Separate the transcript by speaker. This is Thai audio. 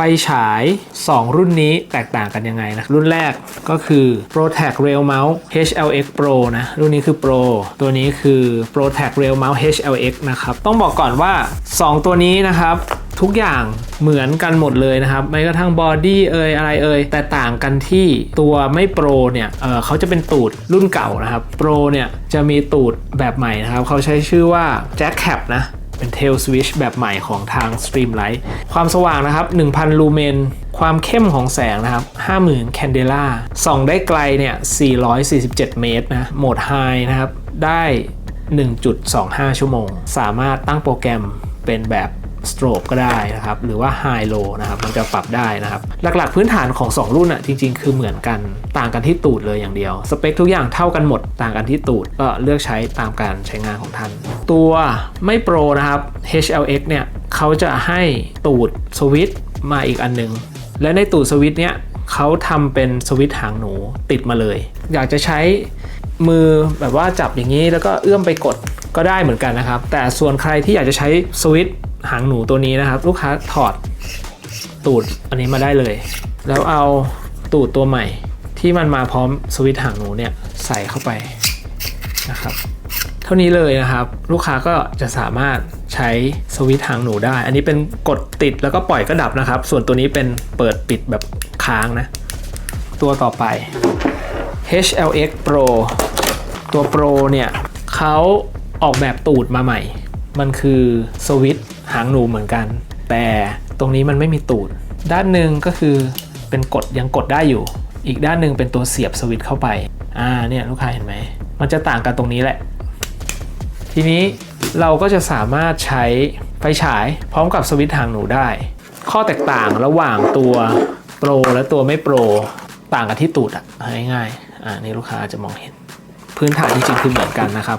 Speaker 1: ไฟฉาย 2 รุ่นนี้แตกต่างกันยังไงนะ รุ่นแรกก็คือ ProTac Rail Mouse HLX Pro นะ รุ่นนี้คือ Pro ตัวนี้คือ ProTac Rail Mouse HLX นะครับ ต้องบอกก่อนว่า 2 ตัวนี้นะครับทุกอย่างเหมือนกันหมดเลยนะครับไม่กระทั่งบอดี้เอ่ยอะไรเอ่ยแต่ต่างกันที่ตัวไม่โปรเนี่ยเเขาจะเป็นตูดรุ่นเก่านะครับโปรเนี่ยจะมีตูดแบบใหม่นะครับเขาใช้ชื่อว่า Jack Cap นะ เป็น Tail Switch แบบใหม่ของทาง Streamlight ความสว่างนะครับ 1,000 ลูเมน ความเข้มของแสงนะครับ 50,000 แคนเดล่าส่องได้ไกลเนี่ย 447 เมตรนะ โหมด High นะครับ ได้ 1.25 ชั่วโมง สามารถตั้งโปรแกรมเป็นแบบ strobe ก็ได้นะครับ หรือว่า high low นะครับ มันจะปรับได้นะครับ หลักๆพื้นฐานของ 2 รุ่นอะจริง ๆ คือเหมือนกัน ต่างกันที่ตูดเลยอย่างเดียว สเปคทุกอย่างเท่ากันหมด ต่างกันที่ตูด ก็เลือกใช้ตามการใช้งานของท่าน ตัวไม่โปรนะครับ HLX เนี่ยเขาจะให้ตูดสวิตมาอีกอันหนึง และในตูดสวิตเนี่ยเขาทำเป็นสวิตหางหนูติดมาเลย อยากจะใช้มือแบบว่าจับอย่างนี้แล้วก็เอื้อมไปกดก็ได้เหมือนกันนะครับ แต่ส่วนใครที่อยากจะใช้สวิต หางหนูตัวนี้นะครับ ลูกค้าถอดตูดอันนี้มาได้เลย แล้วเอาตูดตัวใหม่ ที่มันมาพร้อมสวิตช์หางหนูเนี่ยใส่เข้าไปนะครับ เท่านี้เลยนะครับ ลูกค้าก็จะสามารถใช้สวิตช์หางหนูได้ อันนี้เป็นกดติดแล้วก็ปล่อยก็ดับนะครับ ส่วนตัวนี้เป็นเปิดปิดแบบค้างนะ ตัวต่อไป HLX Pro ตัว Pro เนี่ยเขาออกแบบตูดมาใหม่ มันคือสวิตช์ หางหนูเหมือนกัน แต่ตรงนี้มันไม่มีตูด ด้านหนึ่งก็คือเป็นกดยังกดได้อยู่ อีกด้านหนึ่งเป็นตัวเสียบสวิตช์เข้าไป อ่าเนี่ยลูกค้าเห็นไหม มันจะต่างกันตรงนี้แหละ ทีนี้เราก็จะสามารถใช้ไฟฉายพร้อมกับสวิตช์หางหนูได้ ข้อแตกต่างระหว่างตัวโปรและตัวไม่โปรต่างกันที่ตูดอะง่ายๆอ่านี่ลูกค้าจะมองเห็น พื้นฐานจริงๆคือเหมือนกันนะครับ